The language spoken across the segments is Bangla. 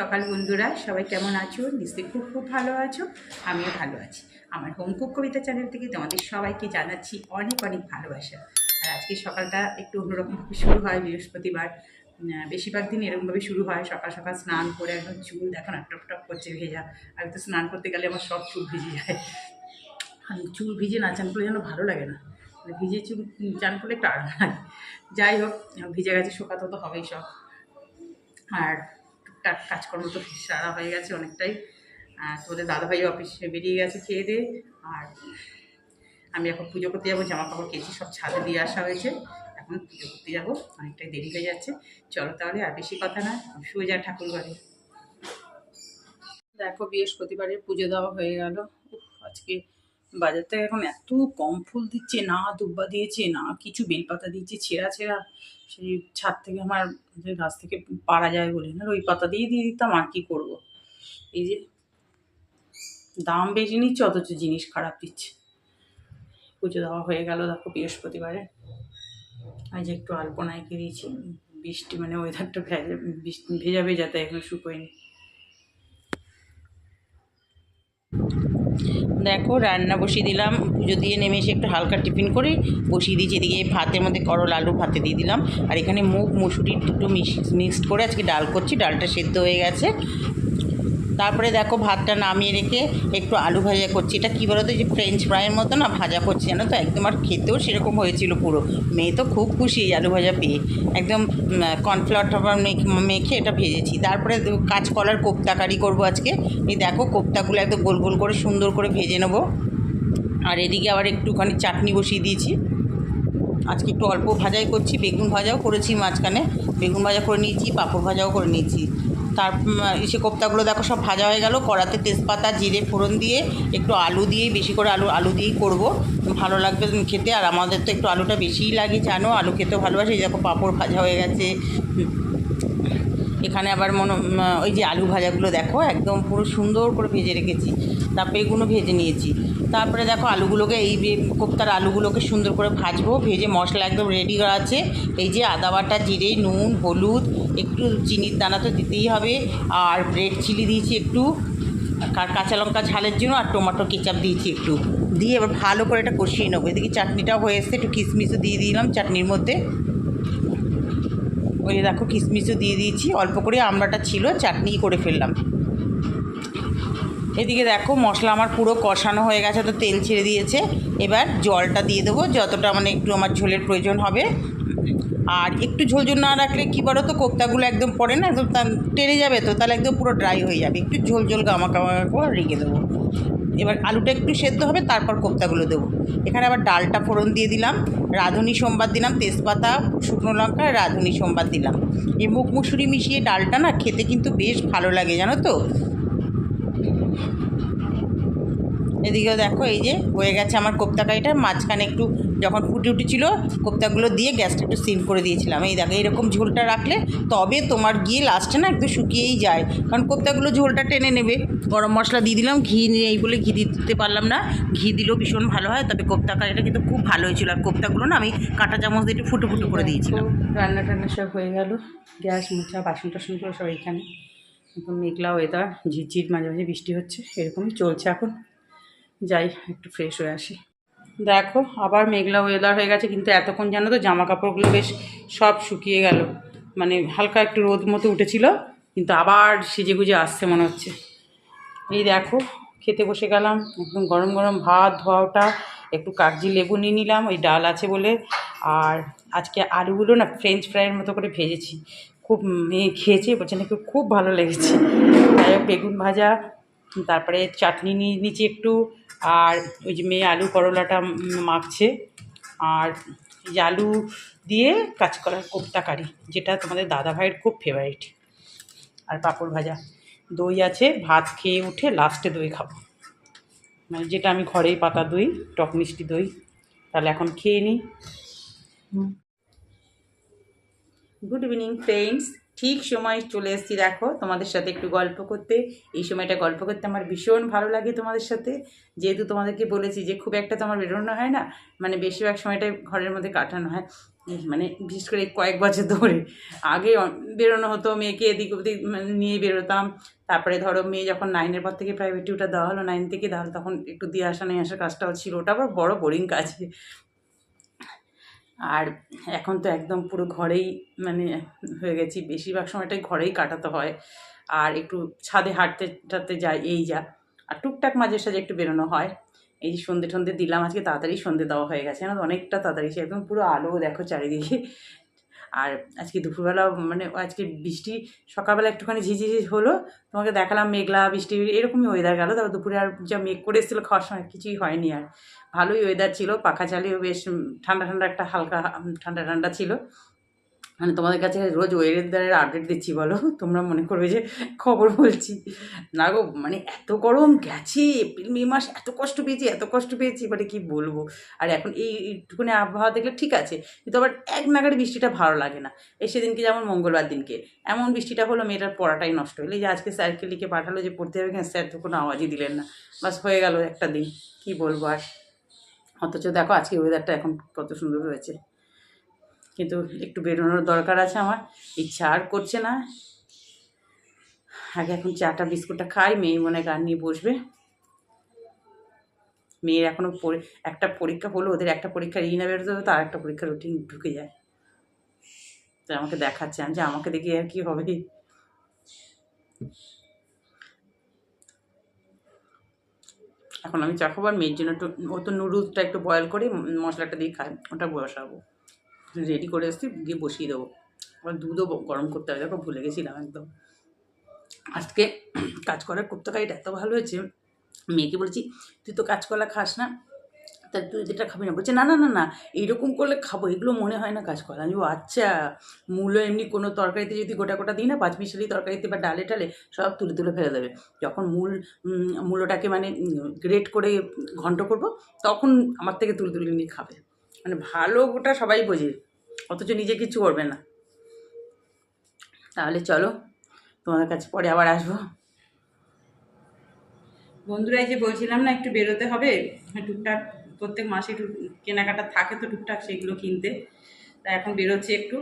সকাল বন্ধুরা, সবাই কেমন আছো? নিশ্চয়ই খুব খুব ভালো আছো, আমিও ভালো আছি। আমার হোম কুক কবিতা চ্যানেল থেকে তোমাদের সবাইকে জানাচ্ছি অনেক অনেক ভালোবাসা। আর আজকে সকালটা একটু অন্যরকম শুরু হয়, বৃহস্পতিবার। বেশিরভাগ দিন এরকমভাবে শুরু হয়, সকাল সকাল স্নান করে একদম চুল দেখো না, টপ টপ করছে ভেজা। আমি তো স্নান করতে গেলে আমার সব চুল ভিজে যায়। আর চুল ভিজে না, চান করলে যেন ভালো লাগে না। মানে ভিজে চুল চান করলে একটু আরাম লাগে। যাই হোক, ভিজে গেছে শোকাতে তো হবেই সব। আর কাজকর্ম তো সারা হয়ে গেছে অনেকটাই। তোদের দাদাভাই অফিসে বেরিয়ে গেছে খেয়ে দিয়ে। আর আমি এখন পুজো করতে যাব জামা কাপড় কেচি সব ছাদে দিয়ে আসা হয়েছে। এখন পুজো করতে যাব, অনেকটাই দেরি হয়ে যাচ্ছে। চলো তাহলে আর বেশি কথা না শুয়ে যা ঠাকুর ঘরে। দেখো বৃহস্পতিবারের পুজো দেওয়া হয়ে গেল। আজকে বাজার থেকে এখন এত কম ফুল দিচ্ছে, না দুব্বা দিয়েছে, না কিছু বেলপাতা দিয়েছে, ছেঁড়া ছেঁড়া। সেই ছাদ থেকে আমার গাছ থেকে পারা যায় বলে না, ওই পাতা দিয়ে দিয়ে দিতাম, আর কি করব? এই যে দাম বেশি নিচ্ছে, অথচ জিনিস খারাপ দিচ্ছে। পুজো দেওয়া হয়ে গেল দেখো বৃহস্পতিবারে। আজ একটু আলপনা এঁকে দিয়েছি বৃষ্টি মানে ওয়েদারটা ভেজা, বৃষ্টি ভেজা ভেজাতে এখনও শুকোয়নি। দেখো, রান্না বসিয়ে দিলাম। পুজো দিয়ে নেমে এসে একটু হালকা টিফিন করে। বসিয়ে দিয়েছি এদিকে ভাতের মধ্যে করল, আলু ভাতে দিয়ে দিলাম। আর এখানে মুগ, মুসুরির দুটো মিক্সড করে আজকে ডাল করছি। ডালটা সেদ্ধ হয়ে গেছে। তারপরে দেখো ভাতটা নামিয়ে রেখে একটু আলু ভাজা করছি। এটা কী বলতো যে ফ্রেঞ্চ ফ্রাইয়ের মতো না, ভাজা করছি জানো তো? একদম আর খেতেও সেরকম হয়েছিল পুরো। মেয়ে তো খুব খুশি আলু ভাজা পেয়ে। একদম কর্নফ্লাওয়ার মেখে এটা ভেজেছি। তারপরে কাঁচকলার কোপ্তাকারি করব আজকে। এই দেখো কোপ্তাগুলো একদম গোল গোল করে সুন্দর করে ভেজে নেব। আর এদিকে আবার একটুখানি চাটনি বসিয়ে দিয়েছি। আজকে একটু অল্প ভাজাই করছি, বেগুন ভাজাও করেছি মাঝখানে। বেগুন ভাজা করে নিয়েছি, পাঁপড় ভাজাও করে নিয়েছি। তার ইসে কোপ্তাগুলো দেখো সব ভাজা হয়ে গেল। কড়াতে তেজপাতা, জিরে, ফোড়ন দিয়ে একটু আলু দিয়ে, বেশি করে আলু আলু দিয়েই করব। ভালো লাগবে খেতে। আর আমাদের তো একটু আলুটা বেশিই লাগে, জানো? আলু খেতে ভালোবাসি। এই দেখো পাঁপড় ভাজা হয়ে গেছে। এখানে আবার মনে ওই যে আলু ভাজাগুলো দেখো, একদম পুরো সুন্দর করে ভেজে রেখেছি। তারপরে এগুলো ভেজে নিয়েছি। তারপরে দেখো আলুগুলোকে, এই কোপ্তার আলুগুলোকে সুন্দর করে ভাজবো। ভেজে মশলা একদম রেডি করা আছে। এই যে আদা বাটা, জিরে, নুন, হলুদ একটু চিনির দানা তো দিতেই হবে। আর রেড চিলি দিয়েছি একটু। কাঁচা লঙ্কা ঝালের জন্য আর টমেটো কেচাপ দিয়েছি একটু। দিয়ে এবার ভালো করে এটা কষিয়ে নেব। এদিকে চাটনিটাও হয়ে এসছে, একটু কিশমিশও দিয়ে দিলাম চাটনির মধ্যে। ওই দেখো কিশমিশও দিয়ে দিয়েছি। অল্প করে আমড়াটা ছিল চাটনি করে ফেললাম। এদিকে দেখো মশলা আমার পুরো কষানো হয়ে গেছে, তো তেল ছেড়ে দিয়েছে। এবার জলটা দিয়ে দেবো, যতটা মানে একটু আমার ঝোলের প্রয়োজন হবে। আর একটু ঝোল ঝোল না রাখলে কী বলো তো, কোপ্তাগুলো একদম পড়ে না, একদম টেনে যাবে তো, তাহলে একদম পুরো ড্রাই হয়ে যাবে। একটু ঝোল ঝোল গামা গামা করে রেখে দেবো। এবার আলুটা একটু সেদ্ধ হবে, তারপর কোপ্তাগুলো দেবো। এখানে আবার ডালটা ফোড়ন দিয়ে দিলাম, রাঁধুনি সোমবার দিলাম, তেজপাতা, শুকনো লঙ্কা রাঁধুনি সোমবার দিলাম। এই মুখ মুসুরি মিশিয়ে ডালটা না খেতে কিন্তু বেশ ভালো লাগে, জানো তো? এদিকেও দেখো এই যে হয়ে গেছে আমার কোপ্তা কোপ্তাকারিটা মাঝখানে একটু যখন ফুটে উঠেছিল কোপ্তাগুলো দিয়ে গ্যাসটা একটু সিম করে দিয়েছিলাম। এই দেখো এরকম ঝোলটা রাখলে তবে তোমার গিয়ে লাস্টে না একটু শুকিয়েই যায়। কারণ কোপ্তাগুলো ঝোলটা টেনে নেবে। গরম মশলা দিয়ে দিলাম ঘি নেই বলে ঘি দিতে পারলাম না। ঘি দিলেও ভীষণ ভালো হয় তবে কোপ্তা কারিটা কিন্তু খুব ভালো হয়েছিল। আর কোপ্তাগুলো না আমি কাঁটা চামচ দিয়ে একটু ফুটো ফুটো করে দিয়েছিলাম। রান্না টান্না সব হয়ে গেল। গ্যাস মুছা বাসন টাসনগুলো সব এখানে এখন মেঘলা ওয়েদার ঝিরঝির মাঝে মাঝে বৃষ্টি হচ্ছে এরকমই চলছে এখন। যাই, একটু ফ্রেশ হয়ে আসি। দেখো, আবার মেঘলা ওয়েদার হয়ে গেছে, কিন্তু এতক্ষণ জানো তো জামা কাপড়গুলো বেশ সব শুকিয়ে গেল। মানে হালকা একটু রোদ মতো উঠেছিল, কিন্তু আবার সেজে গুজে আসছে মনে হচ্ছে। এই দেখো, খেতে বসে গেলাম, একদম গরম গরম ভাত, ধোয়াওটা, একটু কাগজি লেবু নিয়ে নিলাম, ওই ডাল আছে বলে। আর আজকে আলুগুলো না ফ্রেঞ্চ ফ্রাইয়ের মতো করে ভেজেছি। খুব মেয়ে খেয়েছে, বলছে নাকি খুব ভালো লেগেছে। যাই বেগুন ভাজা, তারপরে চাটনি নিয়ে নিয়েছি একটু আর ওই যে মেয়ে আলু করলাটা মাখছে। আর এই যে আলু দিয়ে কাজ কাঁচকলার কোপ্তা কারি যেটা তোমাদের দাদা ভাইয়ের খুব ফেভারিট আর পাঁপড় ভাজা। দই আছে ভাত খেয়ে উঠে লাস্টে দই খাব। মানে যেটা আমি ঘরেই পাতা দই টক মিষ্টি দই তাহলে এখন খেয়ে নিই গুড ইভিনিং ফ্রেন্ডস ঠিক সময় চলে এসেছি, দেখো, তোমাদের সাথে একটু গল্প করতে। এই সময়টা গল্প করতে আমার ভীষণ ভালো লাগে তোমাদের সাথে। যেহেতু তোমাদেরকে বলেছি যে খুব একটা তো আমার বেরোনো হয় না মানে বেশিরভাগ সময়টাই ঘরের মধ্যে কাটানো হয়। মানে বিশেষ করে কয়েক বছর ধরে। আগে বেরোনো হতো, মেয়েকে এদিক ওদিক মানে নিয়ে বেরোতাম। তারপরে ধরো মেয়ে যখন নাইনের পর থেকে প্রাইভেট টিউটার দেওয়া হলো নাইন থেকে দেওয়া হলো, তখন একটু দিয়ে আসা নিয়ে আসার কাজটাও ছিল। ওটা আবার বড় বোরিং কাজ। আর এখন তো একদম পুরো ঘরেই মানে হয়ে গেছি। বেশিরভাগ সময়টাই ঘরেই কাটাতে হয়। আর একটু ছাদে হাঁটতে টাটতে যাই, এই যা। আর টুকটাক মাঝে সাঝে একটু বেরোনো হয়। এই যে সন্ধে টন্ধে দিলাম, আজকে তাড়াতাড়ি সন্ধে দেওয়া হয়ে গেছে। না অনেকটা তাড়াতাড়ি। সে একদম পুরো আলো, দেখো চারিদিকে। আর আজকে দুপুরবেলা মানে আজকে বৃষ্টি, সকালবেলা একটুখানি ঝিঝিঝি হলো, তোমাকে দেখালাম মেঘলা বৃষ্টি, এরকমই ওয়েদার গেল। তারপর দুপুরে আর যা মেঘ করে এসেছিল খাওয়ার সময় কিছুই হয়নি আর। ভালোই ওয়েদার ছিল, পাখা চালিয়েও বেশ ঠান্ডা ঠান্ডা একটা হালকা ঠান্ডা ঠান্ডা ছিল। মানে তোমাদের কাছে রোজ ওয়েদারের আপডেট দিচ্ছি বলো? তোমরা মনে করবে যে খবর বলছি। না গো মানে এত গরম গেছে, এপ্রিল, মে মাস, এত কষ্ট পেয়েছি, এত কষ্ট পেয়েছি মানে কি বলব? আর এখন এই এইটুকুনি আবহাওয়া দেখলে ঠিক আছে, কিন্তু আবার এক নাগারে বৃষ্টিটা ভালো লাগে না। এই সেদিনকে যেমন মঙ্গলবার দিনকে, এমন বৃষ্টিটা হলো মেয়েটার পড়াটাই নষ্ট হলো। যে আজকে স্যারকে লিখে পাঠালো যে পড়তে হবে স্যার তো কোনো আওয়াজই দিলেন না। বাস হয়ে গেল একটা দিন, কি বলব আর? অথচ দেখো আজকে ওয়েদারটা এখন কত সুন্দর হয়েছে। কিন্তু একটু বেরোনোর দরকার আছে আমার। ইচ্ছা আর করছে না। আগে এখন চাটা, বিস্কুটটা খাই, মেয়ে মনে হয় গান নিয়ে বসবে। মেয়ের এখনও একটা পরীক্ষা হলো, ওদের একটা পরীক্ষা রিনা বেরোতে হবে, তার একটা পরীক্ষা রুটিন ঢুকে যায়। তো আমাকে দেখাচ্ছে, আমি যে আমাকে দেখে আর কি হবে। এখন আমি চা খাব আর মেয়ের জন্য একটু ও তো নুডলসটা একটু বয়েল করে, মশলাটা দিয়ে খাই, ওটা বসাবো। রেডি করে এসছি গিয়ে বসিয়ে দেবো। আবার দুধও গরম করতে হবে দেখো ভুলে গেছিলাম একদম। আজকে কাজ করার কুপ্তকারিটা এত ভালো হয়েছে মেয়েকে বলেছি তুই তো কাঁচকলা খাস না তা তুই যেটা খাবি না। বলছে না না না না এইরকম করলে খাব এগুলো মনে হয় না কাঁচকলা আমি আচ্ছা মূলো এমনি কোনো তরকারিতে যদি গোটা গোটা দিই না পাঁচ মিশালি তরকারিতে বা ডালে টালে সব তুলে তুলে ফেলে দেবে। যখন মূল উম, মূলোটাকে মানে গ্রেট করে ঘন্ট করব তখন আমার থেকে তুলে তুলে নিয়ে খাবে। মানে ভালো গোটা সবাই বোঝে, অথচ নিজে কিছু করবে না। তাহলে চলো, তোমাদের কাছে পরে আবার আসব। বন্ধুরা, এই যে বলছিলাম না, একটু বেরোতে হবে। টুকটাক প্রত্যেক মাসে একটু কেনাকাটা থাকে তো টুকটাক সেগুলো কিনতে। তা এখন বেরোচ্ছে একটু।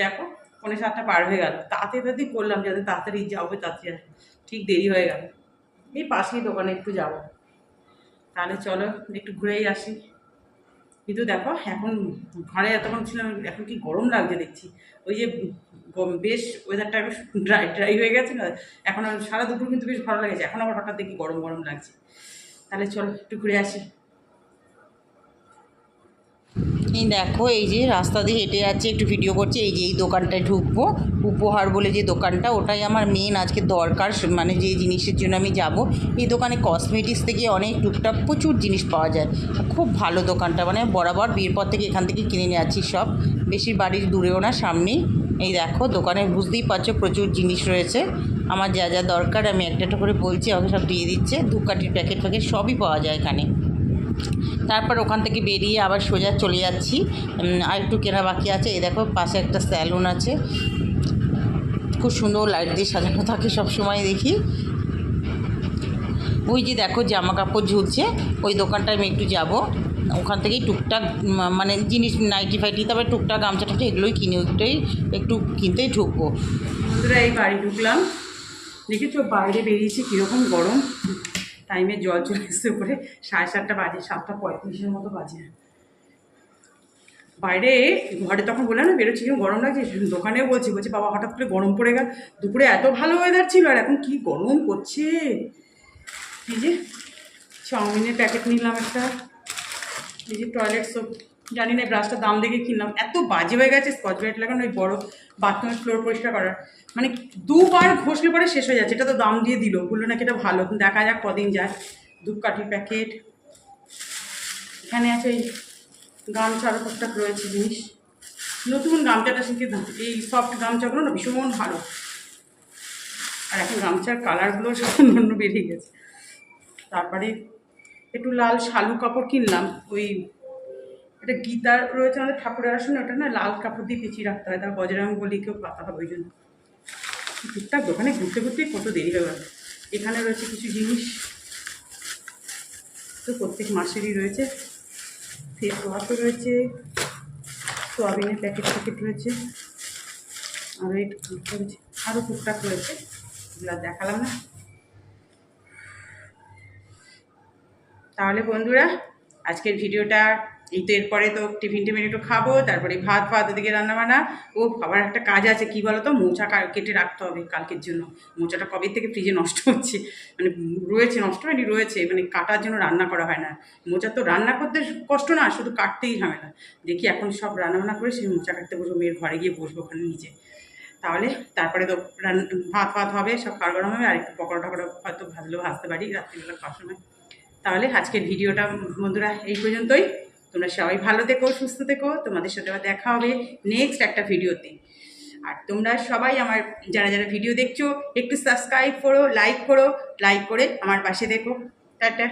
দেখো পনেরো সাতটা পার হয়ে গেল। তাতে তাতেই করলাম যাতে তাড়াতাড়ি যাব তাতে ঠিক দেরি হয়ে গেল। এই পাশেই দোকানে একটু যাব। তাহলে চলো, একটু ঘুরেই আসি। কিন্তু দেখো, এখন ঘরে এতক্ষণ ছিলাম, এখন কি গরম লাগছে দেখছি। ওই যে বেশ ওয়েদারটা একটু ড্রাই ড্রাই হয়ে গেছে না এখন সারা দুপুর কিন্তু বেশ ভালো লাগছে। এখন আবার হঠাৎ দেখি গরম গরম লাগছে। তাহলে চলো, একটু ঘুরে আসি। দেখো, এই যে রাস্তা দিয়ে হেঁটে যাচ্ছে, একটু ভিডিও করছে, এই যে এই দোকানটায় ঢুকবো। উপহার বলে যে দোকানটা, ওটাই আমার মেন আজকে দরকার মানে যে জিনিসের জন্য আমি যাব। এই দোকানে কসমেটিক্স থেকে অনেক টুকটাক প্রচুর জিনিস পাওয়া যায়। খুব ভালো দোকানটা মানে বরাবর বিয়ের থেকে এখান থেকে কিনে নিয়ে যাচ্ছি সব। বেশি বাড়ির দূরেও না, সামনেই। এই দেখো, দোকানে বুঝতেই পারছ প্রচুর জিনিস রয়েছে। আমার যা যা দরকার, আমি একটা একটা করে বলছি, আমাকে সব দিয়ে দিচ্ছে। ধূপকাঠির প্যাকেট ফ্যাকেট সবই পাওয়া যায় এখানে। তারপর ওখান থেকে বেরিয়ে আবার সোজা চলে যাচ্ছি। আর একটু কেনা বাকি আছে। এই দেখো, পাশে একটা স্যালুন আছে। খুব সুন্দর লাইট দিয়ে সাজানো থাকে সব সময় দেখি। ওই যে দেখো জামা কাপড় ঝুলছে। ওই দোকানটায় আমি একটু যাব। ওখান থেকেই টুকটাক মানে জিনিস নাইটি ফাইটি, তারপরে টুকটাক গামছা টামছা এগুলোই কিনে ওইটাই একটু কিনতেই ঢুকবো। বন্ধুরা, এই বাড়ি ঢুকলাম। দেখেছ, বাইরে বেরিয়েছি কীরকম গরম। টাইমে জল চলে এসছে উপরে। সাড়ে সাতটা বাজে, সাতটা পঁয়ত্রিশের মতো বাজে। বাইরে ঘরে তখন বললাম না, বেরোচ্ছি কীরকম গরম লাগছে? দোকানেও বলছি বলছি, বাবা, হঠাৎ করে গরম পড়ে গেল। দুপুরে এত ভালো ওয়েদার ছিল, আর এখন কি গরম করছে এই যে, চাউমিনের প্যাকেট নিলাম একটা। এই যে টয়লেট সোপ জানি না ব্রাশটার দাম দেখে কিনলাম। এত বাজে হয়ে গেছে স্কচ ব্রাইট লাগানো, ওই বড় বাথরুমের ফ্লোর পরিষ্কার করার। মানে দুবার ঘষলে পরে শেষ হয়ে যাচ্ছে, এটা তো দাম দিয়ে দিল, বলল নাকি এটা ভালো। দেখা যাক কদিন যায়। ধূপকাঠির প্যাকেট এখানে আছে এই গামছা আরও টুকটাক রয়েছে জিনিস। নতুন গামছাটা শিখে এই সফট গামছাগুলো না ভীষণ ভালো। আর এখন গামছার কালারগুলো অন্য বেরিয়ে গেছে। তারপরে একটু লাল শালু কাপড় কিনলাম, ওই একটা গীতা রয়েছে আমাদের ঠাকুরের আসনে, ওটা না লাল কাপড় দিয়ে পেঁচিয়ে রাখতে হয়, তার বজরাং বলি কেউ পাতা হবে ওই জন্য। টুকটাক দোকানে ঘুরতে ঘুরতে কত দেরি হয়ে গেল। এখানে রয়েছে কিছু জিনিস। তো প্রত্যেক মাসেরই রয়েছে। ফেস ওয়াশও রয়েছে, সোয়াবিনের প্যাকেট প্যাকেট রয়েছে। আরও রয়েছে, আরও টুকটাক রয়েছে। এগুলো দেখালাম না। তাহলে বন্ধুরা, আজকের ভিডিওটা তো এরপরে তো টিফিন টিফিন একটু খাব, তারপরে ভাত ফাত ওদিকে রান্না বান্না ও আবার একটা কাজ আছে, কি বলো তো মোচা কেটে রাখতে হবে কালকের জন্য। মোচাটা কবে থেকে ফ্রিজে নষ্ট হচ্ছে? মানে রয়েছে, নষ্ট হয়নি, রয়েছে। মানে কাটার জন্য রান্না করা হয় না। মোচা তো রান্না করতে কষ্ট না, শুধু কাটতেই ঝামেলা। দেখি এখন সব রান্না বান্না করে সেই মোচা কাটতে বসবো, মেয়ের ঘরে গিয়ে বসবো ওখানে নিচে তাহলে তারপরে তো ভাত ফাত হবে, সব খাওয়া গরম হবে, আর একটু পকোড়া টকোড়া হয়তো ভাজলেও ভাজতে পারি, রাত্রিবেলা খাওয়ার সময়। তাহলে আজকের ভিডিওটা বন্ধুরা, এই পর্যন্তই। তোমরা সবাই ভালো থেকো, সুস্থ থেকো। তোমাদের সাথে আবার দেখা হবে নেক্সট একটা ভিডিওতে। আর তোমরা সবাই আমার, যারা যারা ভিডিও দেখছ, একটু সাবস্ক্রাইব করো লাইক করো লাইক করে আমার পাশে দেখো টাটা।